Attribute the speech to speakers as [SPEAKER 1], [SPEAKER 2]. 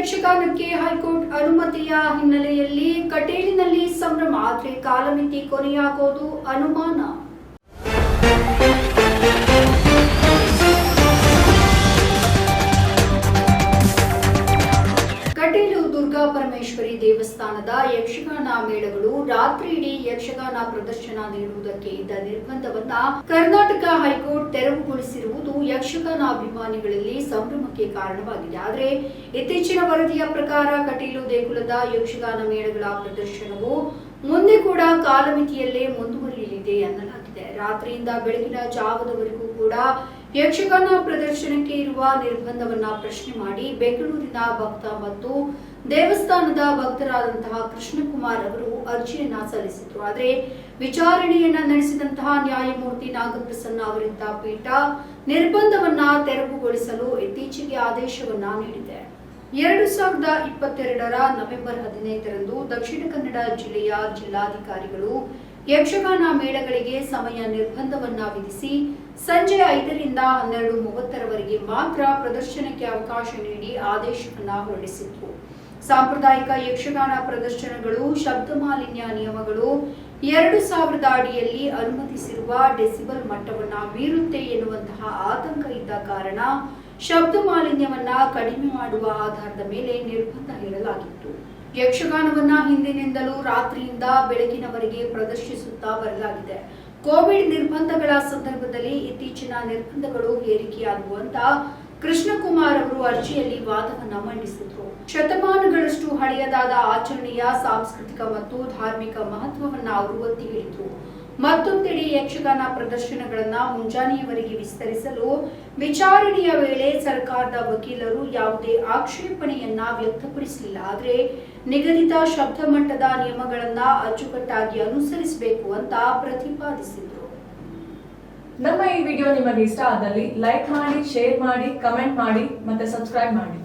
[SPEAKER 1] ಯಕ್ಷಗಾನಕ್ಕೆ high court ಅನುಮತಿಯ ಹಿನ್ನೆಲೆಯಲ್ಲಿ ಕಟೇಲಿನಲ್ಲಿ ಸಂಭ್ರಮ, ಆದ್ರೆ ಕಾಲಮಿತಿ ಕೊನೆಯಾಗೋದು ಅನುಮಾನ. ಕಟೀಲು ದುರ್ಗಾ ಪರಮೇಶ್ವರಿ ದೇವಸ್ಥಾನದ ಯಕ್ಷಗಾನ ಮೇಳಗಳು ರಾತ್ರಿ ಇಡೀ ಯಕ್ಷಗಾನ ಪ್ರದರ್ಶನ ನೀಡುವುದಕ್ಕೆ ಇದ್ದ ನಿರ್ಬಂಧವನ್ನ ಕರ್ನಾಟಕ ಹೈಕೋರ್ಟ್ ಯಕ್ಷಗಾನ ಅಭಿಮಾನಿಗಳಲ್ಲಿ ಸಂಭ್ರಮಕ್ಕೆ ಕಾರಣವಾಗಿದೆ. ಆದರೆ ಇತ್ತೀಚಿನ ವರದಿಯ ಪ್ರಕಾರ ಕಟೀಲು ದೇಗುಲದ ಯಕ್ಷಗಾನ ಮೇಳಗಳ ಪ್ರದರ್ಶನವು ಮುಂದೆ ಕೂಡ ಕಾಲಮಿತಿಯಲ್ಲೇ ಮುಂದುವರಿಯಲಿದೆ ಎನ್ನಲಾಗಿದೆ ರಾತ್ರಿಯಿಂದ ಬೆಳಗಿನ ಜಾವದವರೆಗೂ ಕೂಡ ಯಕ್ಷಗಾನ ಪ್ರದರ್ಶನಕ್ಕೆ ಇರುವ ನಿರ್ಬಂಧವನ್ನ ಪ್ರಶ್ನೆ ಮಾಡಿ ಬೆಂಗಳೂರಿನ ಭಕ್ತ ಮತ್ತು ದೇವಸ್ಥಾನದ ಭಕ್ತರಾದಂತಹ ಕೃಷ್ಣಕುಮಾರ್ ಅವರು ಅರ್ಜಿಯನ್ನ ಸಲ್ಲಿಸಿದ್ರು. ಆದರೆ ವಿಚಾರಣೆಯನ್ನ ನಡೆಸಿದಂತಹ ನ್ಯಾಯಮೂರ್ತಿ ನಾಗಪ್ರಸನ್ನ ಅವರಿದ್ದ ಪೀಠ ನಿರ್ಬಂಧವನ್ನ ತೆರವುಗೊಳಿಸಲು ಇತ್ತೀಚೆಗೆ ಆದೇಶವನ್ನ ನೀಡಿದೆ. ಎರಡು ಸಾವಿರದ ಇಪ್ಪತ್ತೆರಡರ ನವೆಂಬರ್ ಹದಿನೈದರಂದು ದಕ್ಷಿಣ ಕನ್ನಡ ಜಿಲ್ಲೆಯ ಜಿಲ್ಲಾಧಿಕಾರಿಗಳು ಯಕ್ಷಗಾನ ಮೇಳಗಳಿಗೆ ಸಮಯ ನಿರ್ಬಂಧವನ್ನ ವಿಧಿಸಿ ಸಂಜೆ ಐದರಿಂದ ಹನ್ನೆರಡು ಮೂವತ್ತರವರೆಗೆ ಮಾತ್ರ ಪ್ರದರ್ಶನಕ್ಕೆ ಅವಕಾಶ ನೀಡಿ ಆದೇಶವನ್ನ ಹೊರಡಿಸಿತ್ತು. ಸಾಂಪ್ರದಾಯಿಕ ಯಕ್ಷಗಾನ ಪ್ರದರ್ಶನಗಳು ಶಬ್ದ ಮಾಲಿನ್ಯ ನಿಯಮಗಳು ಎರಡು ಸಾವಿರದ ಅಡಿಯಲ್ಲಿ ಅನುಮತಿಸಿರುವ ಡೆಸಿಬಲ್ ಮಟ್ಟವನ್ನ ಮೀರುತ್ತೆ ಎನ್ನುವಂತಹ ಆತಂಕ ಇದ್ದ ಕಾರಣ ಶಬ್ದ ಮಾಲಿನ್ಯವನ್ನ ಕಡಿಮೆ ಮಾಡುವ ಆಧಾರದ ಮೇಲೆ ನಿರ್ಬಂಧ ಹೇರಲಾಗಿತ್ತು. ಯಕ್ಷಗಾನವನ್ನ ಹಿಂದಿನಿಂದಲೂ ರಾತ್ರಿಯಿಂದ ಬೆಳಗಿನವರೆಗೆ ಪ್ರದರ್ಶಿಸುತ್ತಾ ಬರಲಾಗಿದೆ. ಕೋವಿಡ್ ನಿರ್ಬಂಧಗಳ ಸಂದರ್ಭದಲ್ಲಿ ಇತ್ತೀಚಿನ ನಿರ್ಬಂಧಗಳು ಹೇರಿಕೆಯಾಗುವಂತ ಕೃಷ್ಣಕುಮಾರ್ ಅವರು ಅರ್ಜಿಯಲ್ಲಿ ವಾದವನ್ನ ಮಂಡಿಸಿದ್ರು. ಶತಮಾನಗಳಷ್ಟು ಹಳೆಯದಾದ ಆಚರಣೆಯ ಸಾಂಸ್ಕೃತಿಕ ಮತ್ತು ಧಾರ್ಮಿಕ ಮಹತ್ವವನ್ನ ಅವರು ಒತ್ತಿ ಹೇಳಿದ್ರು. ಮತ್ತೊಂದೆಡೆ ಯಕ್ಷಗಾನ ಪ್ರದರ್ಶನಗಳನ್ನ ಮುಂಜಾನೆಯವರೆಗೆ ವಿಸ್ತರಿಸಲು ವಿಚಾರಣೆಯ ವೇಳೆ ಸರ್ಕಾರದ ವಕೀಲರು ಯಾವುದೇ ಆಕ್ಷೇಪಣೆಯನ್ನ ವ್ಯಕ್ತಪಡಿಸಲಿಲ್ಲ. ಆದರೆ ನಿಗದಿತ ಶಬ್ದ ಮಟ್ಟದ ನಿಯಮಗಳನ್ನ ಅಚ್ಚುಕಟ್ಟಾಗಿ ಅನುಸರಿಸಬೇಕು ಅಂತ ಪ್ರತಿಪಾದಿಸಿದರು.
[SPEAKER 2] ನಮ್ಮ ಈ ವಿಡಿಯೋ ನಿಮಗೆ ಇಷ್ಟ ಆದಲ್ಲಿ ಲೈಕ್ ಮಾಡಿ, ಶೇರ್ ಮಾಡಿ, ಕಮೆಂಟ್ ಮಾಡಿ ಮತ್ತೆ ಸಬ್ಸ್ಕ್ರೈಬ್ ಮಾಡಿ.